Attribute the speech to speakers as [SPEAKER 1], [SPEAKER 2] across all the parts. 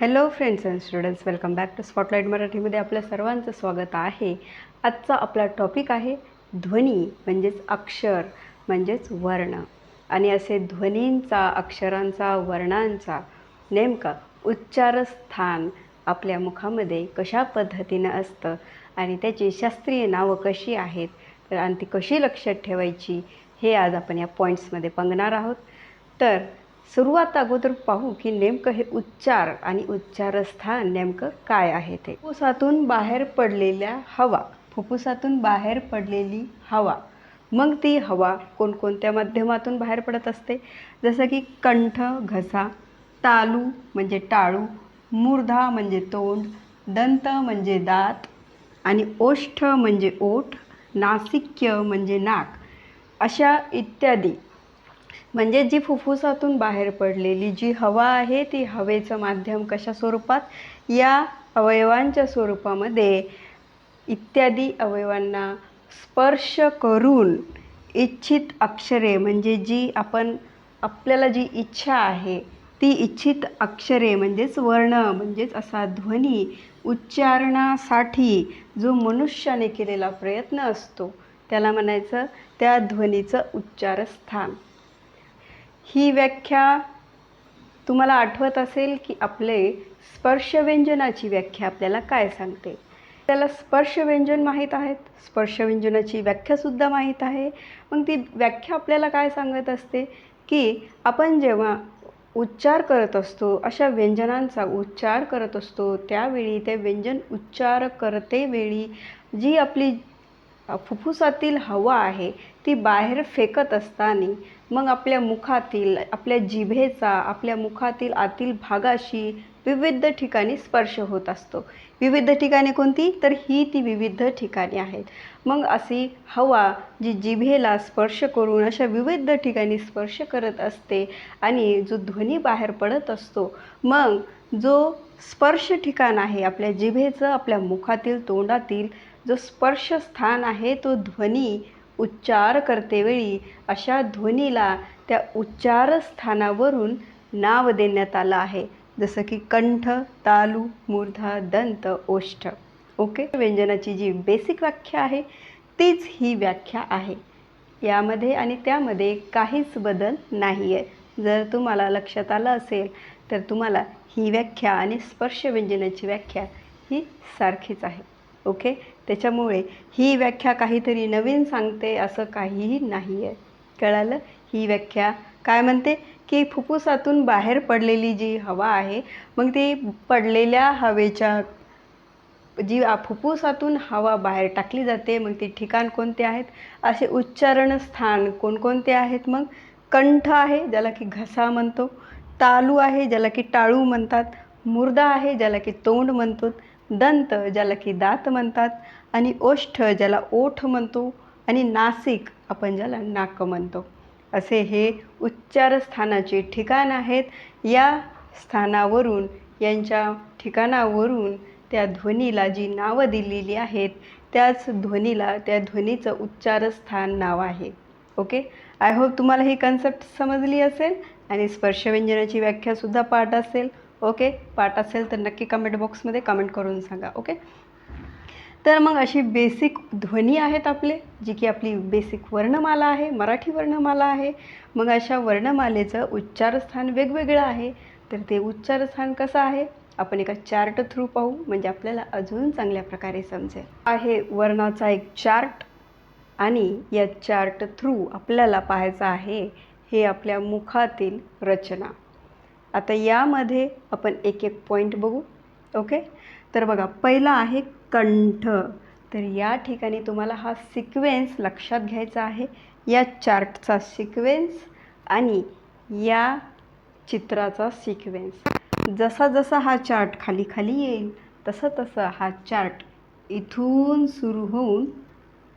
[SPEAKER 1] Hello friends and students welcome back to Spotlight मराठीमध्ये आपल्या सर्वांचं स्वागत आहे. आजचा आपला टॉपिक आहे ध्वनी म्हणजेच अक्षर म्हणजेच वर्ण. आणि असे ध्वनींचा अक्षरांचा वर्णांचा नेमका उच्चारस्थान आपल्या मुखामध्ये कशा पद्धतीनं असतं आणि त्याची शास्त्रीय नावं कशी आहेत तर आणि ती कशी लक्षात ठेवायची हे आज आपण या पॉईंट्समध्ये बघणार आहोत. तर सुरुवात अगोदर पाहू की नेमकं हे उच्चार आणि उच्चारस्थान नेमकं काय आहे ते. फुफ्फुसातून बाहेर पडलेल्या हवा. फुफ्फुसातून बाहेर पडलेली हवा. मग ती हवा कोणकोणत्या माध्यमातून बाहेर पडत असते? जसं की कंठ घसा तालू म्हणजे टाळू मूर्धा म्हणजे तोंड दंत म्हणजे दात आणि ओष्ठ म्हणजे ओठ नासिक्य म्हणजे नाक अशा इत्यादी म्हणजे जी फुफ्फुसातून बाहेर पडलेली जी हवा आहे ती हवेचं माध्यम कशा स्वरूपात? या अवयवांच्या स्वरूपामध्ये इत्यादी अवयवांना स्पर्श करून इच्छित अक्षरे म्हणजे जी आपण आपल्याला जी इच्छा आहे ती इच्छित अक्षरे म्हणजेच वर्ण म्हणजेच असा ध्वनी उच्चारणासाठी जो मनुष्याने केलेला प्रयत्न असतो त्याला म्हणायचं त्या ध्वनीचं उच्चारस्थान. ही व्याख्या तुम्हाला आठवत असेल की आपले स्पर्शव्यंजनाची व्याख्या आपल्याला काय सांगते? त्याला स्पर्शव्यंजन माहीत आहेत. स्पर्शव्यंजनाची व्याख्यासुद्धा माहीत आहे. मग ती व्याख्या आपल्याला काय सांगत असते? की आपण जेव्हा उच्चार करत असतो अशा व्यंजनांचा उच्चार करत असतो त्यावेळी ते व्यंजन उच्चार करतेवेळी जी आपली फुफ्फुसातील हवा आहे ती बाहेर फेकत असताना मग आपल्या मुखातील आपल्या जिभेचा आपल्या मुखातील आतील भागाशी विविध ठिकाणी स्पर्श होत असतो. विविध ठिकाणी कोणती? तर ही ती विविध ठिकाणी आहेत. मग अशी हवा जी जिभेला स्पर्श करून अशा विविध ठिकाणी स्पर्श करत असते आणि जो ध्वनी बाहेर पडत असतो मग जो स्पर्श ठिकाण आहे आपल्या जिभेचं आपल्या मुखातील तोंडातील जो स्पर्शस्थान आहे तो ध्वनी उच्चार करतेवेळी अशा ध्वनीला त्या उच्चारस्थानावरून नाव देण्यात आलं आहे. जसं की कंठ तालू मूर्धा दंत ओष्ठ. ओके? व्यंजनाची जी बेसिक व्याख्या आहे तीच ही व्याख्या आहे. यामध्ये आणि त्यामध्ये काहीच बदल नाही आहे जर तुम्हाला लक्षात आलं असेल तर तुम्हाला ही व्याख्या आणि स्पर्श व्यंजनाची व्याख्या ही सारखीच आहे. ओके? त्याच्यामुळे ही व्याख्या काहीतरी नवीन सांगते असं काहीही नाही आहे कळालं? ही व्याख्या काय म्हणते? की फुफ्फुसातून बाहेर पडलेली जी हवा आहे मग ती पडलेल्या हवेच्या जी फुफ्फुसातून हवा बाहेर टाकली जाते मग ती ठिकाण कोणते आहेत? असे उच्चारण स्थान कोणकोणते आहेत मग? कंठ आहे ज्याला की घसा म्हणतो. तालू आहे ज्याला की टाळू म्हणतात. मुर्दा आहे ज्याला की तोंड म्हणतो. दंत ज्याला की दात म्हणतात. आणि ओष्ठ ज्याला ओठ म्हणतो आणि नासिक आपण ज्याला नाक म्हणतो. असे हे उच्चारस्थानाचे ठिकाण आहेत. या स्थानावरून यांच्या ठिकाणावरून त्या ध्वनीला जी नावं दिलेली आहेत त्याच ध्वनीला त्या ध्वनीचं उच्चारस्थान नाव आहे. ओके? आय होप तुम्हाला ही कन्सेप्ट समजली असेल आणि स्पर्शव्यंजनाची व्याख्यासुद्धा पाठ असेल. ओके? पाठ असेल तर नक्की कमेंट बॉक्समध्ये कमेंट करून सांगा. ओके? तर मग अशी बेसिक ध्वनी आहेत आपले जी की आपली बेसिक वर्णमाला आहे मराठी वर्णमाला आहे. मग अशा वर्णमालेचं उच्चारस्थान वेगवेगळं आहे. तर ते उच्चारस्थान कसं आहे? आपण एका चार्ट थ्रू पाहू म्हणजे आपल्याला अजून चांगल्या प्रकारे समजेल. आहे वर्णाचा एक चार्ट आणि या चार्ट थ्रू आपल्याला पाहायचं आहे हे आपल्या मुखातील रचना. आता यामध्ये आपण एक एक पॉईंट बघू ओके तर बघा पहिला आहे कंठ. तर या ठिकाणी तुम्हाला हा सिक्वेन्स लक्षात घ्यायचा आहे. या चार्टचा सिक्वेन्स आणि या चित्राचा सिक्वेन्स जसा जसा हा चार्ट खाली खाली येईल तसं तसं हा चार्ट इथून सुरू होऊन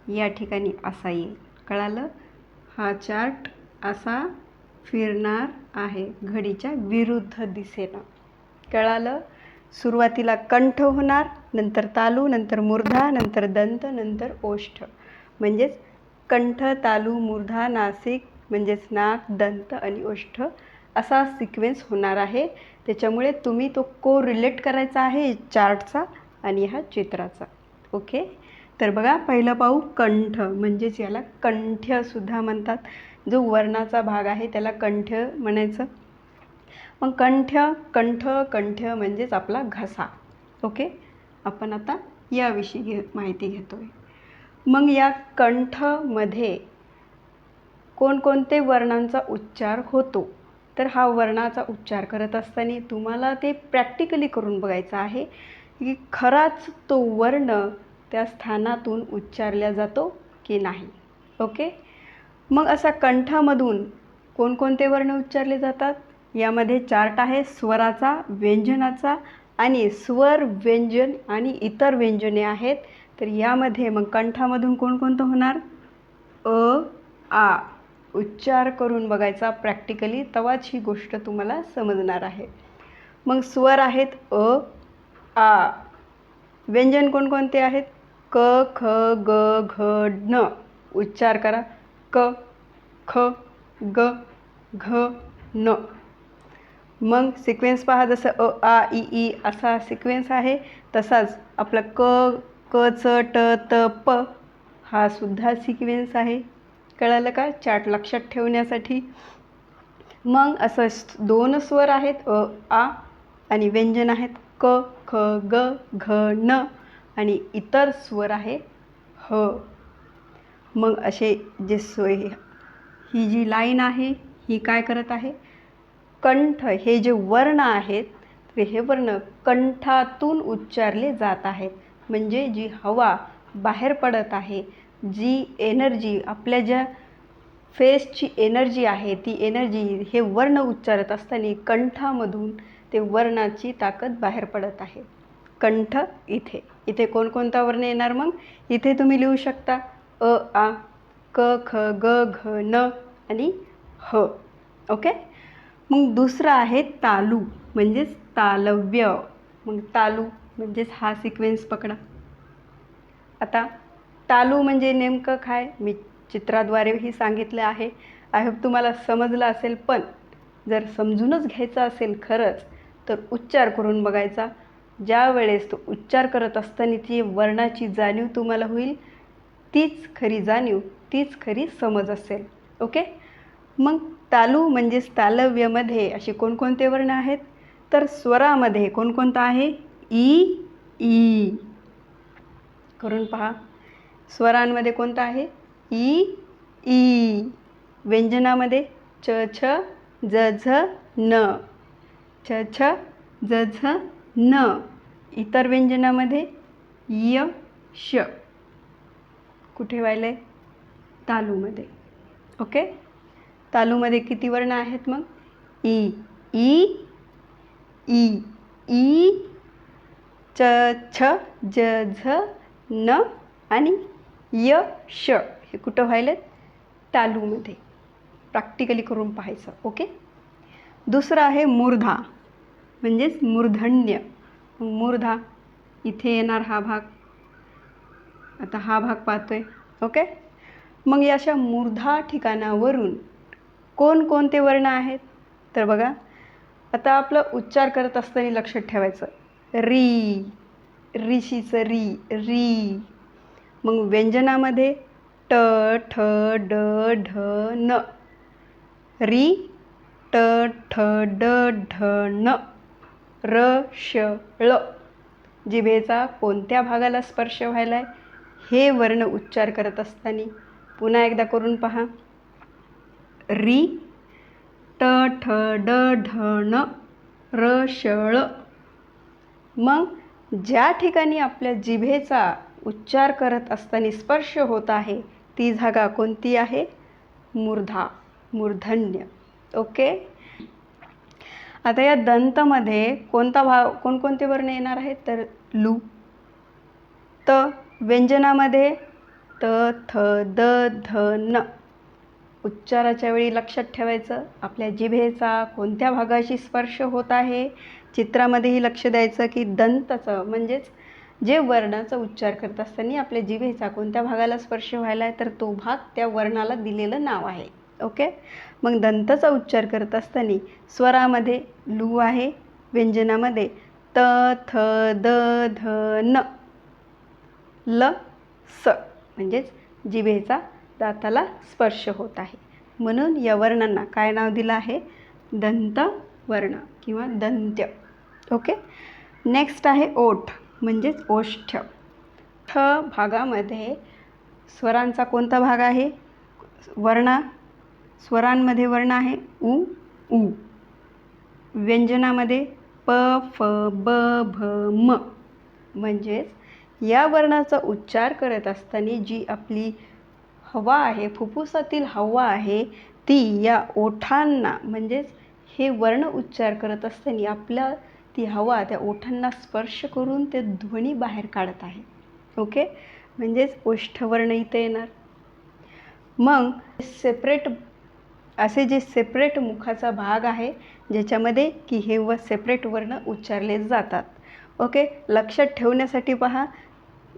[SPEAKER 1] या ठिकाणी असा येईल. कळालं? हा चार्ट असा फिरणार आहे. घडीच्या विरुद्ध दिशेनं. कळालं? सुरुवातीला कंठ होणार नंतर तालू नंतर मूर्धा नंतर दंत नंतर ओष्ठ. म्हणजेच कंठ तालू मूर्धा नासिक म्हणजेच नाक दंत आणि ओष्ठ असा सिक्वेन्स होणार आहे. त्याच्यामुळे तुम्ही तो को रिलेट करायचा आहे चार्टचा आणि ह्या चित्राचा. ओके तर बघा पहिलं पाहू कंठ. म्हणजेच याला कंठ्यसुद्धा म्हणतात. जो वर्णाचा भाग आहे त्याला कंठ म्हणायचं. मग कंठ कंठ कंठ म्हणजेच आपला घसा. ओके आपण आता याविषयी घे माहिती घेतो आहे मग या कंठमध्ये कोणकोणते वर्णांचा उच्चार होतो? तर हा वर्णाचा उच्चार करत असताना तुम्हाला ते प्रॅक्टिकली करून बघायचं आहे की खराच तो वर्ण त्या स्थानातून उच्चारला जातो की नाही. ओके? मग असा कंठामधून कोणकोणते वर्ण उच्चारले जातात? यामध्ये चार्ट आहे स्वराचा व्यंजनाचा आणि स्वर व्यंजन आणि इतर व्यंजने आहेत. तर यामध्ये मग कंठामधून कोणकोणतं होणार? अ आ. उच्चार करून बघायचा प्रॅक्टिकली तवाच ही गोष्ट तुम्हाला समजणार आहे. मग स्वर आहेत अ आ. व्यंजन कोणकोणते आहेत? क ख ग घ न उच्चार करा. क ख ग घ न. मग सिक्वेन्स पहा जसं अ आ इ ई असा सिक्वेन्स आहे तसाच आपला क क च ट त प हा सुद्धा सिक्वेन्स आहे. कळालं का? चार्ट लक्षात ठेवण्यासाठी. मग असं दोन स्वर आहेत अ आ आणि व्यंजन आहेत क ख ग घ न आणि इतर स्वर आहे ह. मग असे जे सोय ही जी लाईन आहे ही काय करत आहे? कंठ हे जे वर्ण आहेत तर हे वर्ण कंठातून उच्चारले जात आहेत. म्हणजे जी हवा बाहेर पडत आहे जी एनर्जी आपल्या ज्या फेसची एनर्जी आहे ती एनर्जी हे वर्ण उच्चारत असताना कंठामधून ते वर्णाची ताकद बाहेर पडत आहे. कंठ इथे. इथे कोणकोणता वर्ण येणार मग? इथे तुम्ही लिहू शकता. अ आ क ख ग घ न आणि ह. ओके? मग दुसरं आहे तालू म्हणजेच तालव्य. मग तालू म्हणजेच हा सिक्वेन्स पकडा. आता तालू म्हणजे नेमकं काय? मी चित्राद्वारेही सांगितलं आहे. आय होप तुम्हाला समजलं असेल पण जर समजूनच घ्यायचं असेल खरंच तर उच्चार करून बघायचा. ज्या वेळेस तो उच्चार करत असताना ती वर्णाची जाणीव तुम्हाला होईल. तीच खरी जाणीव तीच खरी समज असेल. ओके? मग तालू म्हणजेच तालव्यमध्ये असे कोणकोणते वर्ण आहेत? तर स्वरामध्ये कोणकोणता आहे? ई ई. करून पहा. स्वरांमध्ये कोणता आहे? ई ई. व्यंजनामध्ये च छ ज झ न. छ छ ज झ न. इतर व्यंजनामध्ये य श. कुठे व्हायलं आहे तालूमध्ये. ओके? तालूमध्ये किती वर्ण आहेत मग? ई ई ई ई च छ ज झ न आणि य श हे कुठं व्हायलेत? तालूमध्ये. प्रॅक्टिकली करून पाहायचं ओके दुसरं आहे मूर्धा म्हणजेच मूर्धन्य. मूर्धा इथे येणार हा भाग. आता हा भाग पाहतोय ओके मग या अशा मूर्धा ठिकाणावरून कोणकोणते वर्ण आहेत? तर बघा आता आपलं उच्चार करत असताना लक्षात ठेवायचं. री ऋषीचं री री. मग व्यंजनामध्ये ट ठ ड ढ न. री ट ठ ड ढ न. र श ळ. जिभेचा कोणत्या भागाला स्पर्श व्हायला आहे हे वर्ण उच्चार करत असताना पुन्हा एकदा करून पहा. री ट ठ ड ढ ण र श ळ. मग ज्या ठिकाणी आपल्या जिभेचा उच्चार करत असताना स्पर्श होत आहे ती जागा कोणती आहे? मूर्धा मूर्धन्य. ओके? आता या दंतमध्ये कोणता भाव कोणकोणते वर्ण येणार आहेत? तर लू. त व्यंजनामध्ये त थ द ध न. उच्चाराच्या वेळी लक्षात ठेवायचं. आपल्या जिभेचा कोणत्या भागाशी स्पर्श होत आहे चित्रामध्येही लक्ष द्यायचं की दंतचं म्हणजेच जे वर्णाचा उच्चार करत असताना आपल्या जिभेचा कोणत्या भागाला स्पर्श व्हायला आहे तर तो भाग त्या वर्णाला दिलेलं नाव आहे. ओके? मग दंताचा उच्चार करत असताना स्वरामध्ये लू आहे व्यंजनामध्ये त थ द ध न. ल स म्हणजेच जिभेचा दाताला स्पर्श होत आहे. म्हणून या वर्णांना काय नाव दिलं आहे? दंत वर्ण किंवा दंत्य. ओके नेक्स्ट आहे ओठ म्हणजेच ओष्ठ. ठ भागामध्ये स्वरांचा कोणता भाग आहे? वर्ण स्वरांमध्ये वर्ण आहे उ उ. व्यंजनामध्ये प फ ब भ म. म्हणजेच या वर्णाचा उच्चार करत असताना जी आपली हवा आहे फुफ्फुसातील हवा आहे ती या ओठांना म्हणजेच हे वर्ण उच्चार करत असताना आपल्या ती हवा त्या ओठांना स्पर्श करून ते ध्वनी बाहेर काढत आहे. ओके? म्हणजेच ओष्ठवर्ण इथं येणार. मग सेपरेट असे जे सेपरेट मुखाचा भाग आहे ज्याच्यामध्ये की हे व सेपरेट वर्ण उच्चारले जातात. ओके? लक्षात ठेवण्यासाठी पहा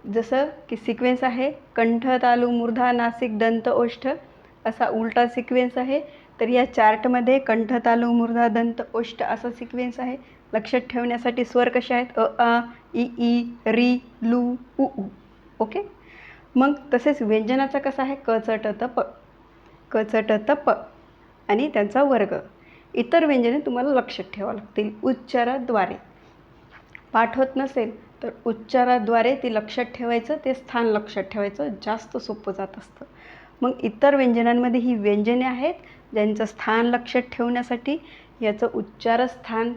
[SPEAKER 1] जसं की सिक्वेन्स आहे कंठ तालू मूर्धा नासिक दंत ओष्ठ असा उलटा सिक्वेन्स आहे. तर या चार्टमध्ये कंठ तालू मूर्धा दंत ओष्ठ असा सिक्वेन्स आहे. लक्षात ठेवण्यासाठी स्वर कसे आहेत? अ आ इ ई री लू उ उ. ओके? मग तसेच व्यंजनाचा कसा आहे? क च ट त प. क च ट त प. आणि त्यांचा वर्ग. इतर व्यंजने तुम्हाला लक्षात ठेवावं लागतील उच्चाराद्वारे. पाठ होत नसेल तर उच्चाराद्वारे ते लक्षात ठेवायचं ते स्थान लक्षात ठेवायचं जास्त सोपं जात असतं. मग इतर व्यंजनांमध्ये ही व्यंजने आहेत ज्यांचं स्थान लक्षात ठेवण्यासाठी याचं उच्चारस्थान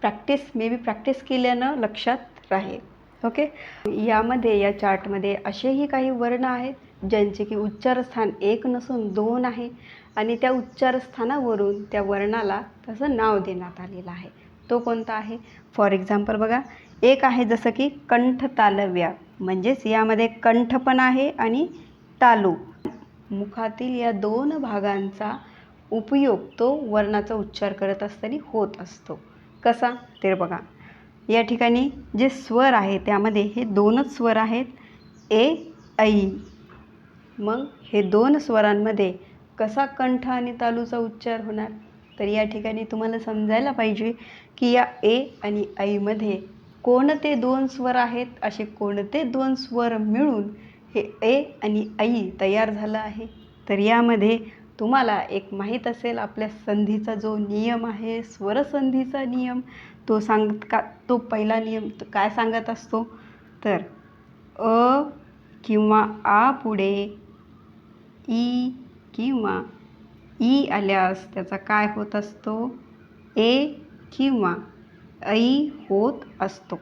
[SPEAKER 1] प्रॅक्टिस मे बी प्रॅक्टिस केल्यानं लक्षात राहील. ओके यामध्ये या चार्टमध्ये असेही काही वर्ण आहेत ज्यांचे की उच्चारस्थान एक नसून दोन आहे आणि त्या उच्चारस्थानावरून त्या वर्णाला त्याचं नाव देण्यात आलेलं आहे. तो कोणता आहे? फॉर एक्झाम्पल बघा एक आहे जसं की कंठ तालव्या म्हणजेच यामध्ये कंठ पण आहे आणि तालू. मुखातील या दोन भागांचा उपयोग तो वर्णाचा उच्चार करत असताना होत असतो. कसा? ते बघा. या ठिकाणी जे स्वर आहे त्यामध्ये हे दोनच स्वर आहेत. ए ऐ. मग हे दोन स्वरांमध्ये कसा कंठ आणि तालूचा उच्चार होणार? तर या ठिकाणी तुम्हाला समजायला पाहिजे की या ए आणि ऐमध्ये कोणते दोन स्वर आहेत? असे कोणते दोन स्वर मिळून हे ए आणि ऐ तयार झालं आहे. तर यामध्ये तुम्हाला एक माहीत असेल आपल्या संधीचा जो नियम आहे स्वरसंधीचा नियम तो सांग का तो पहिला नियम तो काय सांगत असतो? तर अ किंवा आ पुढे ई किंवा ई आल्यास त्याचा काय होत असतो? ए किंवा ऐ होत असतो.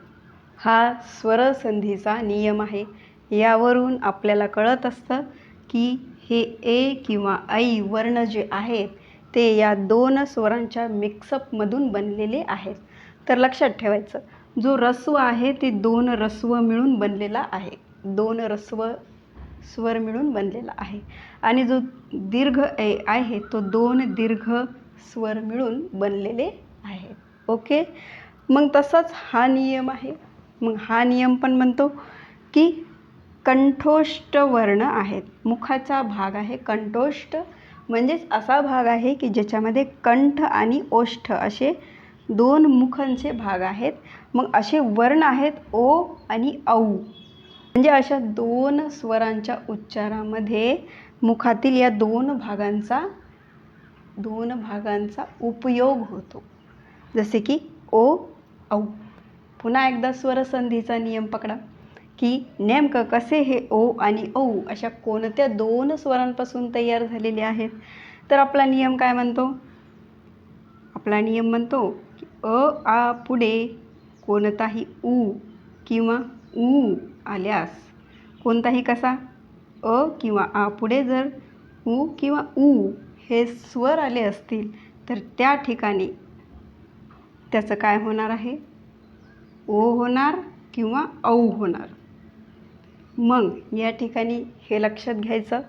[SPEAKER 1] हा स्वरसंधीचा नियम आहे. यावरून आपल्याला कळत असतं की हे ए किंवा ऐ वर्ण जे आहेत ते या दोन स्वरांच्या मिक्सअपमधून बनलेले आहेत. तर लक्षात ठेवायचं जो रस्व आहे ते दोन रस्व मिळून बनलेला आहे. दोन रस्व स्वर मिळून बनलेला आहे. आणि जो दीर्घ ए आहे तो दोन दीर्घ स्वर मिळून बनलेले आहे. ओके? मग तसाच हा नियम आहे. मग हा नियम पण म्हणतो की कंठोष्ट वर्ण आहेत. मुखाचा भाग आहे कंठोष्ट. म्हणजेच असा भाग आहे की ज्याच्यामध्ये कंठ आणि ओष्ठ असे दोन मुखांचे भाग आहेत. मग असे वर्ण आहेत ओ आणि औ. म्हणजे अशा दोन स्वरांच्या उच्चारामध्ये मुखातील या दोन भागांचा दोन भागांचा उपयोग होतो. जसे की ओ औ पुन्हा एकदा स्वरसंधीचा नियम पकडा की नेमकं कसे हे ओ आणि औ अशा कोणत्या दोन स्वरांपासून तयार झालेले आहेत? तर आपला नियम काय म्हणतो? आपला नियम म्हणतो की अ आ पुढे कोणताही उ किंवा ऊ आल्यास कोणताही कसा? अ किंवा आ पुढे जर उ किंवा ऊ हे स्वर आले असतील तर त्या ठिकाणी त्याचं काय होणार आहे? ओ होणार किंवा औ होणार? मग या ठिकाणी हे लक्षात घ्यायचं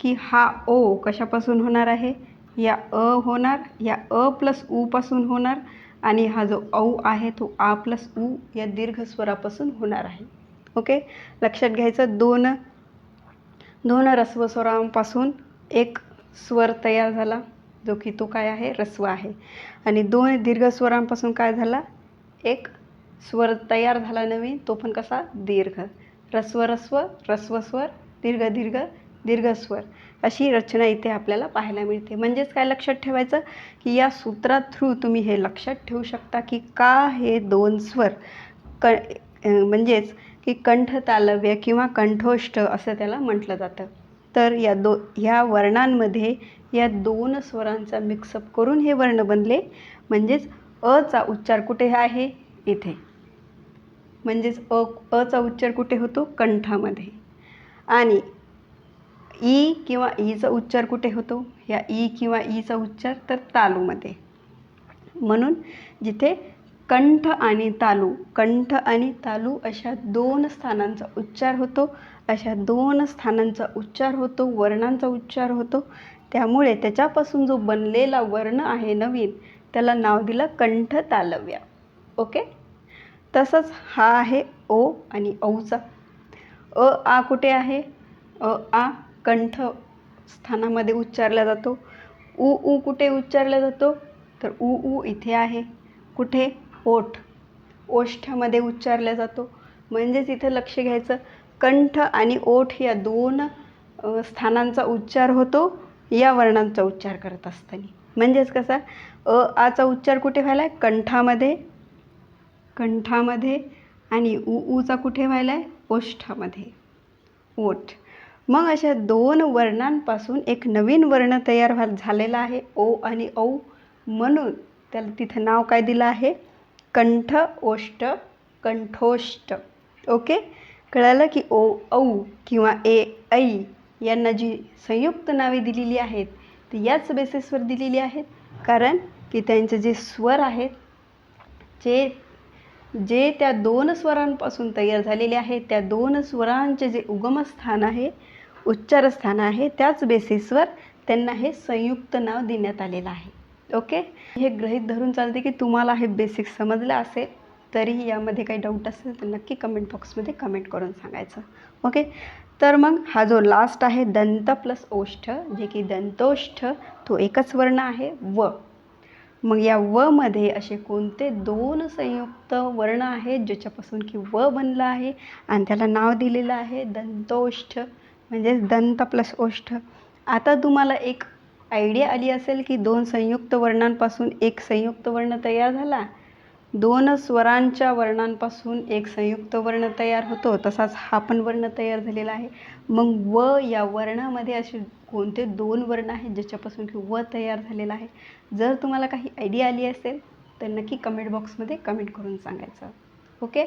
[SPEAKER 1] की हा ओ कशापासून होणार आहे? या अ होणार या अ प्लस ऊपासून होणार आणि हा जो औ आहे तो आ प्लस ऊ या दीर्घ स्वरापासून होणार आहे. ओके? लक्षात घ्यायचं दोन दोन रस्वस्वरांपासून एक स्वर तयार झाला. जो की तो काय आहे? ऱ्हस्व आहे. आणि दोन दीर्घ स्वरांपासून काय झाला? एक स्वर तयार झाला नवीन तो पण कसा? दीर्घ. ह्रस्व ह्रस्व ह्रस्व स्वर दीर्घ दीर्घ दीर्घस्वर अशी रचना इथे आपल्याला पाहायला मिळते. म्हणजेच काय लक्षात ठेवायचं? की या सूत्रा थ्रू तुम्ही हे लक्षात ठेवू शकता की का हे दोन स्वर क म्हणजेच की कंठ तालव्य किंवा कंठोष्ठ असं त्याला म्हटलं जातं. तर या दो ह्या वर्णांमध्ये या दोन स्वरांचा मिक्सअप करून हे वर्ण बनले. म्हणजेच अचा उच्चार कुठे आहे? इथे. म्हणजेच अ अचा उच्चार कुठे होतो? कंठामध्ये. आणि ई किंवा ईचा उच्चार कुठे होतो? या ई किंवा ईचा उच्चार तर तालूमध्ये. म्हणून जिथे कंठ आणि तालू कंठ आणि तालू अशा दोन स्थानांचा उच्चार होतो. अशा दोन स्थानांचा उच्चार होतो वर्णांचा उच्चार होतो. त्यामुळे त्याच्यापासून जो बनलेला वर्ण आहे नवीन त्याला नाव दिलं कंठ तालव्या ओके? तसंच हा आहे ओ आणि औचा. अ आ कुठे आहे? अ आ कंठ स्थानामध्ये उच्चारला जातो. उ उ कुठे उच्चारला जातो? तर उ उ इथे आहे. कुठे? ओठ. ओष्ठामध्ये उच्चारला जातो. म्हणजेच इथं लक्ष घ्यायचं. कंठ आणि ओठ या दोन स्थानांचा उच्चार होतो. या वर्णांचा उच्चार करत असताना. म्हणजेच कसा? अ आचा उच्चार कुठे व्हायला आहे कंठामध्ये. कंठामध्ये आणि उ ऊचा कुठे व्हायला आहे ओष्ठामध्ये ओठ. मग अशा दोन वर्णांपासून एक नवीन वर्ण तयार व्हा झालेला आहे. ओ आणि औ. म्हणून त्याला तिथं नाव काय दिलं आहे? कंठ ओष्ठ कंठोष्ट ओके? कळालं की ओ औ किंवा ए ऐ यांना जी संयुक्त नावे दिलेली आहेत ती याच बेसिसवर दिलेली आहेत. कारण की त्यांचे जे स्वर आहेत जे जे त्या दोन स्वरांपासून तयार झालेले आहेत त्या दोन स्वरांचे जे उगमस्थान आहे उच्चारस्थान आहे त्याच बेसिसवर त्यांना हे संयुक्त नाव देण्यात आलेलं आहे. ओके? हे गृहीत धरून चालते की तुम्हाला हे बेसिक समजलं असेल. तरीही यामध्ये काही डाऊट असेल तर नक्की कमेंट बॉक्समध्ये कमेंट करून सांगायचं. ओके तर मग हा जो लास्ट आहे दंत प्लस ओष्ठ जे की दंतोष्ठ तो एकच वर्ण आहे व. मग या व मध्ये असे कोणते दोन संयुक्त वर्ण आहेत ज्याच्यापासून की व बनलं आहे आणि त्याला नाव दिलेलं आहे दंतोष्ठ म्हणजेच दंत प्लस ओष्ठ. आता तुम्हाला एक आयडिया आली असेल की दोन संयुक्त वर्णांपासून एक संयुक्त वर्ण तयार झाला दोन स्वरांच्या वर्णांपासून एक संयुक्त वर्ण तयार होतो तसाच हा पण वर्ण तयार झालेला आहे. मग व या वर्णामध्ये असे कोणते दोन वर्ण आहेत ज्याच्यापासून की व तयार झालेला आहे? जर तुम्हाला काही आयडिया आली असेल तर नक्की कमेंट बॉक्समध्ये कमेंट करून सांगायचं. ओके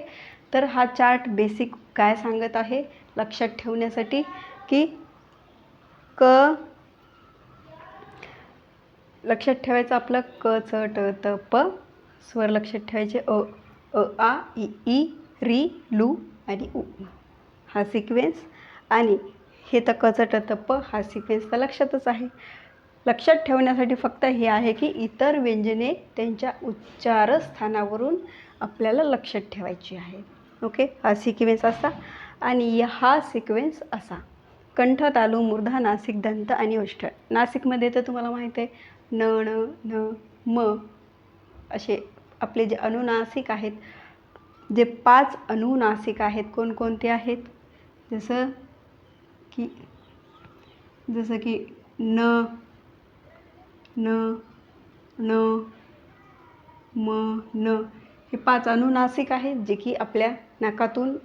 [SPEAKER 1] तर हा चार्ट बेसिक काय सांगत आहे? लक्षात ठेवण्यासाठी की क लक्षात ठेवायचं आपलं क च ट त प स्वर लक्षात ठेवायचे. अ अ आ इ ई री लू आणि उ. हा सिक्वेन्स आणि हे तर कचट तप हा सिक्वेन्स तर लक्षातच आहे. लक्षात ठेवण्यासाठी फक्त हे आहे की इतर व्यंजने त्यांच्या उच्चारस्थानावरून आपल्याला लक्षात ठेवायची आहे. ओके? हा सिक्वेन्स असा आणि हा सिक्वेन्स असा. कंठ तालू मूर्धा नासिक दंत आणि ओष्ठळ नासिकमध्ये तर तुम्हाला माहीत आहे. न ण न म असे आपले जे अनुनासिक आहेत जे पाच अनुनासिक आहेत कोणकोणते आहेत? जसं की जसं की न न न म न हे पाच अनुनासिक आहेत जे की आपल्या नाकातून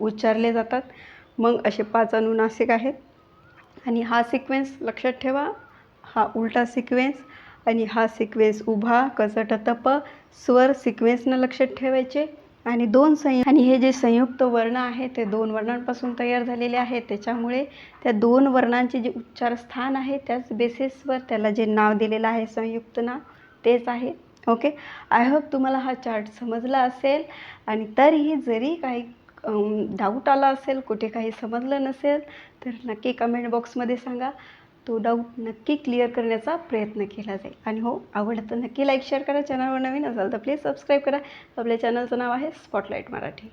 [SPEAKER 1] उच्चारले जातात. मग असे पाच अनुनासिक आहेत. आणि हा सिक्वेन्स लक्षात ठेवा. हा उलटा सिक्वेन्स आणि हा सिक्वेन्स उभा कसट तप स्वर सिक्वेन्सनं लक्षात ठेवायचे. आणि दोन संयु आणि हे जे संयुक्त वर्ण आहे ते दोन वर्णांपासून तयार झालेले आहे. त्याच्यामुळे त्या दोन वर्णांचे जे उच्चारस्थान आहे त्याच बेसिसवर त्याला जे नाव दिलेलं आहे संयुक्त नाव तेच आहे. ओके? आय होप तुम्हाला हा चार्ट समजला असेल. आणि तरीही जरी काही डाऊट आला असेल कुठे काही समजलं नसेल तर नक्की कमेंट बॉक्समध्ये सांगा. तो डाऊट नक्की क्लिअर करण्याचा प्रयत्न केला जाईल. आणि हो आवडलं तर नक्की लाईक शेअर करा. चॅनलवर नवीन असाल तर प्लीज सबस्क्राईब करा. आपल्या चॅनलचं नाव आहे स्पॉटलाईट मराठी.